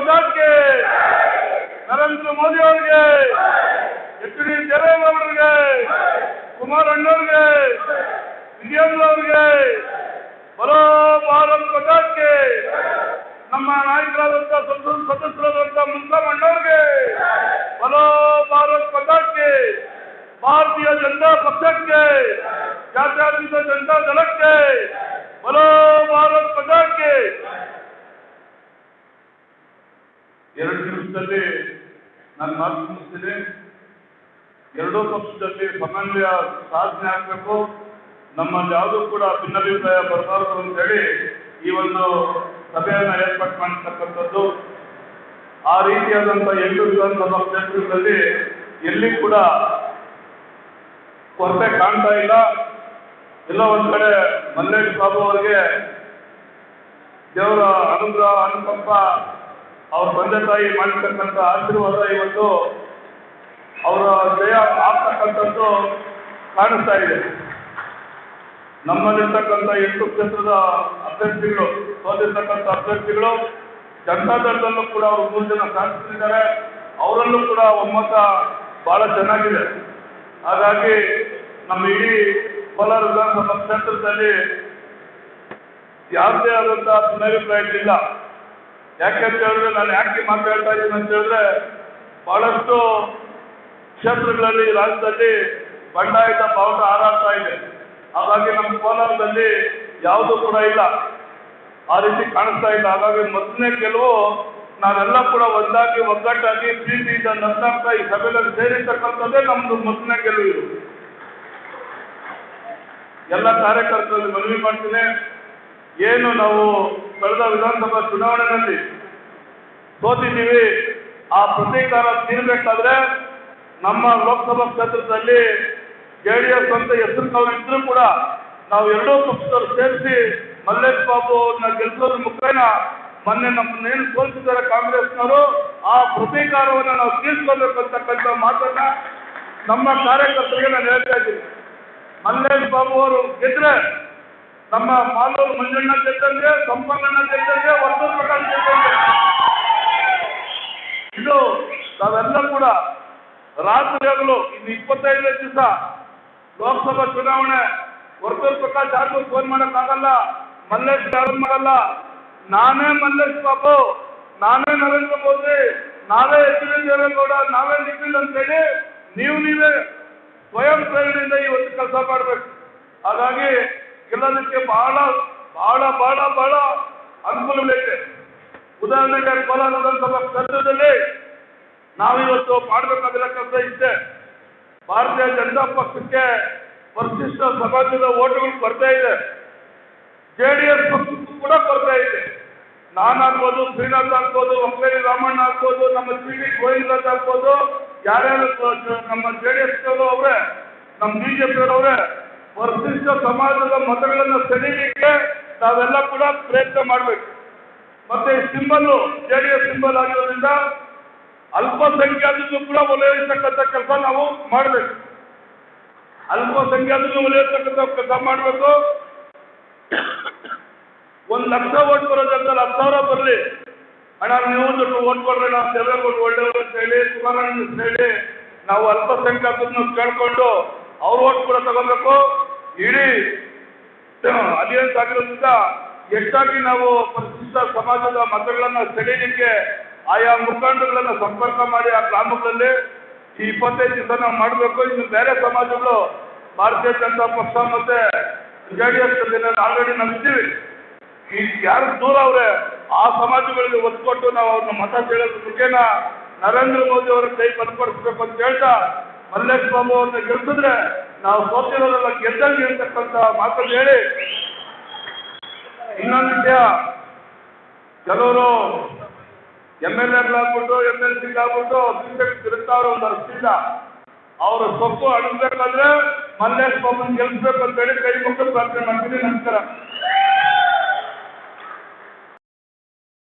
ಪ್ರಸಾದ್ಗೆ ನರೇಂದ್ರ ಮೋದಿ ಅವರಿಗೆ H D ದೇವೇಗೌಡರಿಗೆ ಕುಮಾರಣ್ಣವ್ರಿಗೆ ವಿಜಯೇಂದ್ರ ಅವ್ರಿಗೆ ಬರೋ ಭಾರತ್ ಪ್ರಸಾದ್ಗೆ ನಮ್ಮ ನಾಯಕರಾದಂಥ ಸಂಸತ್ ಸದಸ್ಯರಾದಂಥ ಮುನ್ಸಮಣ್ಣವ್ರಿಗೆ ಬರೋ ಭಾರತ್ ಪ್ರಸಾದ್ಗೆ ಭಾರತೀಯ ಜನತಾ ಪಕ್ಷಕ್ಕೆ ಜಾತ್ಯತೀತ ಜನತಾ ದಳಕ್ಕೆ ಬಲೋ ನಿಮಿಷದಲ್ಲಿ ನಾನು ಮಾತು ಮುಗಿಸ್ತೀನಿ. ಎರಡೂ ಪಕ್ಷದಲ್ಲಿ ಸಮನ್ವಯ ಸಾಧನೆ ಆಗಬೇಕು. ನಮ್ಮಲ್ಲಿ ಯಾವುದೂ ಕೂಡ ಭಿನ್ನಾಭಿಪ್ರಾಯ ಬರಬಾರದು ಅಂತ ಹೇಳಿ ಈ ಒಂದು ಸಭೆಯನ್ನು ಏರ್ಪಾಡು ಮಾಡಿರ್ತಕ್ಕಂಥದ್ದು ಆ ರೀತಿಯಾದಂಥ ಎಂಟು ವಿಧಾನಸಭಾ ಕ್ಷೇತ್ರಗಳಲ್ಲಿ ಎಲ್ಲಿ ಕೂಡ ಕೊರತೆ ಕಾಣ್ತಾ ಇಲ್ಲ. ಎಲ್ಲ ಒಂದ್ ಕಡೆ ಮಲ್ಲೇಶ್ ಬಾಬು ಅವರಿಗೆ ದೇವರ ಅನುಗ್ರಹ, ಅನುಕಂಪ ಅವ್ರ ತಂದೆ ತಾಯಿ ಮಾಡಿರ್ತಕ್ಕಂಥ ಆಶೀರ್ವಾದ ಇವತ್ತು ಅವರ ಜಯ ಆಗ್ತಕ್ಕಂಥದ್ದು ಕಾಣಿಸ್ತಾ ಇದೆ. ನಮ್ಮಲ್ಲಿರ್ತಕ್ಕಂಥ ಎಂಟು ಕ್ಷೇತ್ರದ ಅಭ್ಯರ್ಥಿಗಳು, ಸೋತಿರ್ತಕ್ಕಂಥ ಅಭ್ಯರ್ಥಿಗಳು, ಜನತಾದಳದಲ್ಲೂ ಕೂಡ ಅವರು ಮೂರು ಜನ ಶಾಸಕರಿದ್ದಾರೆ ಅವರಲ್ಲೂ ಕೂಡ ಒಮ್ಮತ ಬಹಳ ಚೆನ್ನಾಗಿದೆ. ಹಾಗಾಗಿ ನಮ್ಮ ಇಡೀ ಕೋಲಾರ ವಿಧಾನಸಭಾ ಕ್ಷೇತ್ರದಲ್ಲಿ ಯಾವುದೇ ಆದಂತಹ ಭಿನ್ನಾಭಿಪ್ರಾಯ ಇಲ್ಲ ಯಾಕೆ ಅಂತ ಹೇಳಿದ್ರೆ ನಾನು ಯಾಕೆ ಮಾತಾಡ್ತಾ ಇದ್ದೀನಿ ಅಂತ ಹೇಳಿದ್ರೆ ಬಹಳಷ್ಟು ಕ್ಷೇತ್ರಗಳಲ್ಲಿ ರಾಜ್ಯದಲ್ಲಿ ಬಂಡಾಯದ ಬಾವುಟ ಹಾರಾಡ್ತಾ ಇದೆ. ಹಾಗಾಗಿ ನಮ್ಮ ಕೋಲಾರದಲ್ಲಿ ಯಾವುದೂ ಕೂಡ ಇಲ್ಲ. ಆ ರೀತಿ ಕಾಣಿಸ್ತಾ ಇಲ್ಲ. ಹಾಗಾಗಿ ಮೊದಲನೇ ಕೆಲವು ನಾವೆಲ್ಲ ಕೂಡ ಒಂದಾಗಿ ಒಗ್ಗಟ್ಟಾಗಿ ಪ್ರೀತಿಯಿಂದ ನಂತಾಗ್ತಾ ಈ ಸಭೆಯಲ್ಲಿ ಸೇರಿರ್ತಕ್ಕಂಥದ್ದೇ ನಮ್ದು ಮೊದಲನೇ ಗೆಲುವು ಇದು. ಎಲ್ಲ ಕಾರ್ಯಕರ್ತರಲ್ಲಿ ಮನವಿ ಮಾಡ್ತೀನಿ. ಏನು ನಾವು ಕಳೆದ ವಿಧಾನಸಭಾ ಚುನಾವಣೆಯಲ್ಲಿ ಸೋತಿದ್ದೀವಿ, ಆ ಪ್ರತೀಕಾರ ತೀರಬೇಕಾದ್ರೆ ನಮ್ಮ ಲೋಕಸಭಾ ಕ್ಷೇತ್ರದಲ್ಲಿ ಜೆ ಡಿ ಎಸ್ ಅಂತ ಹೆಸರು ನಾವು ಕೂಡ ನಾವು ಎರಡೂ ಪಕ್ಷದವರು ಸೇರಿಸಿ ಮಲ್ಲೇಶ್ ಬಾಬು ಅವ್ರನ್ನ ಗೆಲ್ಲಿಸೋದ್ರ ಮುಖೇನ ಮೊನ್ನೆ ನಮ್ಮನ್ನೇನು ಸೋಲಿಸಿದ್ದಾರೆ ಕಾಂಗ್ರೆಸ್ನವರು, ಆ ಪ್ರತೀಕಾರವನ್ನು ನಾವು ತೀರ್ಸ್ಕೋಬೇಕು ಅಂತಕ್ಕಂಥ ಮಾತನ್ನ ನಮ್ಮ ಕಾರ್ಯಕರ್ತರಿಗೆ ನಾನು ಹೇಳ್ತಾ ಇದ್ದೀನಿ. ಮಲ್ಲೇಶ್ ಬಾಬು ಅವರು ಗೆದ್ರೆ ನಮ್ಮ ಮಾಲೂರು ಮಂಜಣ್ಣ ಗೆದ್ದಂಗೆ ಸಂಪನ್ನ ಗೆದ್ದಂಗೆ ವರ್ತೂರು ಪ್ರಕಾಶ್ ಗೆದ್ದಂಗೆ ಇದು ನಾವೆಲ್ಲ ಕೂಡ ರಾತ್ರಿ ಹಗಲು, ಇನ್ನು ಇಪ್ಪತ್ತೈದನೇ ದಿವಸ ಲೋಕಸಭಾ ಚುನಾವಣೆ, ವರ್ತೂರು ಪ್ರಕಾಶ್ ಯಾರಿಗೂ ಫೋನ್ ಮಾಡೋಕ್ಕಾಗಲ್ಲ, ಮಲ್ಲೇಶ್ ಯಾರು ಮಾಡಲ್ಲ. ನಾನೇ ಮಲ್ಲೇಶ್ ಬಾಬು, ನಾನೇ ನರೇಂದ್ರ ಮೋದಿ, ನಾವೇ ಎಚ್ ಡಿ ದೇವೇಗೌಡ, ನಾವೇ ನಿಖಿಲ್ ಅಂತೇಳಿ ನೀವು ನೀವೇ ಸ್ವಯಂ ಪ್ರೇರಣೆಯಿಂದ ಇವತ್ತು ಕೆಲಸ ಮಾಡಬೇಕು. ಹಾಗಾಗಿ ಗೆಲ್ಲೋದಕ್ಕೆ ಬಹಳ ಬಹಳ ಬಹಳ ಬಹಳ ಅನುಕೂಲಗಳಿದೆ ಉದಾಹರಣೆಗೆ ಕೋಲಾರ ವಿಧಾನಸಭಾ ಕ್ಷೇತ್ರದಲ್ಲಿ ನಾವಿವತ್ತು ಮಾಡಬೇಕಾಗಿರಕ್ಕಂತ ಇಷ್ಟೇ ಭಾರತೀಯ ಜನತಾ ಪಕ್ಷಕ್ಕೆ ಪರಿಶಿಷ್ಟ ಸಮಾಜದ ಓಟುಗಳು ಬರ್ತಾ ಇದೆ. ಜೆ ಡಿ ಎಸ್ ಪಕ್ಷಕ್ಕೂ ಕೂಡ ಬರ್ತಾ ಇದೆ. ನಾನಾಗ್ಬೋದು ಶ್ರೀನಾಥ್ ಆಗ್ಬೋದು ಒಕ್ಕೇರಿ ರಾಮಣ್ಣ ಆಗ್ಬೋದು, ನಮ್ಮ ಸಿ ಡಿ ಗೋವಿಂದರಾಜ್ ಆಗ್ಬೋದು, ಯಾರ್ಯಾರು ನಮ್ಮ ಜೆ ಡಿ ಎಸ್ ಅವರೇ, ನಮ್ಮ ಬಿಜೆಪಿ ಅವರೇ ಪರಿಶಿಷ್ಟ ಸಮಾಜದ ಮತಗಳನ್ನು ಸೆಳೀಲಿಕ್ಕೆ ನಾವೆಲ್ಲ ಕೂಡ ಪ್ರಯತ್ನ ಮಾಡಬೇಕು. ಮತ್ತೆ symbol J D S symbol ಆಗಿರೋದ್ರಿಂದ ಅಲ್ಪಸಂಖ್ಯಾತರಿಗೂ ಕೂಡ ಒಲೆಯಿರ್ತಕ್ಕಂಥ ಕೆಲಸ ನಾವು ಮಾಡಬೇಕು. ಅಲ್ಪಸಂಖ್ಯಾತರಿಗೂ ಒಲೆಯಿರ್ತಕ್ಕಂಥ ಕೆಲಸ ಮಾಡಬೇಕು. ಒಂದು ಲಕ್ಷ ಓಟ್ ಬರೋದಂತಲ್ಲ ಹತ್ತು ಸಾವಿರ ಬರಲಿ. ಅಣ್ಣ, ನೀವು ದೊಡ್ಡ ಓಟ್ ಕೊಡ್ರಿ ನಾವು ದೇವೇಗೌಡ ಒಳ್ಳೆಯವರು ಅಂತ ಹೇಳಿ ಸುಮಾರು ಹೇಳಿ ನಾವು ಅಲ್ಪಸಂಖ್ಯಾತರನ್ನು ಕೇಳ್ಕೊಂಡು ಅವ್ರ ಓಟ್ ಕೂಡ ತಗೋಬೇಕು. ಇಡೀ ಅಲಿಯನ್ಸ್ ಆಗಿರೋದ್ರಿಂದ ಎಷ್ಟಾಗಿ ನಾವು ಪರಿಶಿಷ್ಟ ಸಮಾಜದ ಮತಗಳನ್ನು ಸೆಳೆಯಲಿಕ್ಕೆ ಆಯಾ ಮುಖಂಡಗಳನ್ನು ಸಂಪರ್ಕ ಮಾಡಿ ಆ ಗ್ರಾಮಗಳಲ್ಲಿ ಈ ಇಪ್ಪತ್ತೈದು ದಿವಸ ನಾವು ಮಾಡಬೇಕು. ಇನ್ನು ಬೇರೆ ಸಮಾಜಗಳು, ಭಾರತೀಯ ಜನತಾ ಪಕ್ಷ ಮತ್ತೆ ಜೆ ಡಿ ಎಸ್ ಆಲ್ರೆಡಿ ನಾವು ಇದ್ದೀವಿ. ಈ ಯಾರು ದೂರ ಅವ್ರೆ, ಆ ಸಮಾಜಗಳಿಗೆ ಒತ್ತು ಕೊಟ್ಟು ನಾವು ಅವ್ರನ್ನ ಮತ ಕೇಳೋದ್ರ ಮುಖೇನ ನರೇಂದ್ರ ಮೋದಿ ಅವರ ಕೈ ಬಲಪಡಿಸ್ಬೇಕು ಅಂತ ಹೇಳ್ತಾ ಮಲ್ಲೇಶ್ ಬಾಬು ಅವ್ರನ್ನ ಗೆಲ್ಸಿದ್ರೆ ನಾವು ಸೋತಿರೋದೆಲ್ಲ ಗೆದ್ದಂಗೆ ಇರ್ತಕ್ಕಂತ ಮಾತನ್ನು ಹೇಳಿ. ಇನ್ನೊಂದು ವಿಷಯ, ಕೆಲವರು ಎಂ ಎಲ್ ಎಗಳಾಗ್ಬಿಟ್ಟು ಎಂ ಎಲ್ ಸಿಗಾಗ್ಬಿಟ್ಟು ಬಿಜೆಪಿ ತಿರುತ್ತಾರೋ ಒಂದು ಅರ್ಥಿಲ್ಲ ಅವರ ಸೊಪ್ಪು ಅಡಗಬೇಕಾದ್ರೆ ಮಲ್ಲೇಶ್ ಬಾಬುನ್ ಗೆಲ್ಸ್ಬೇಕು ಅಂತ ಹೇಳಿ ಕೈ ಮುಗಿದು ಪ್ರಾರ್ಥನೆ ಮಾಡ್ತೀನಿ. ನಮಸ್ಕಾರ.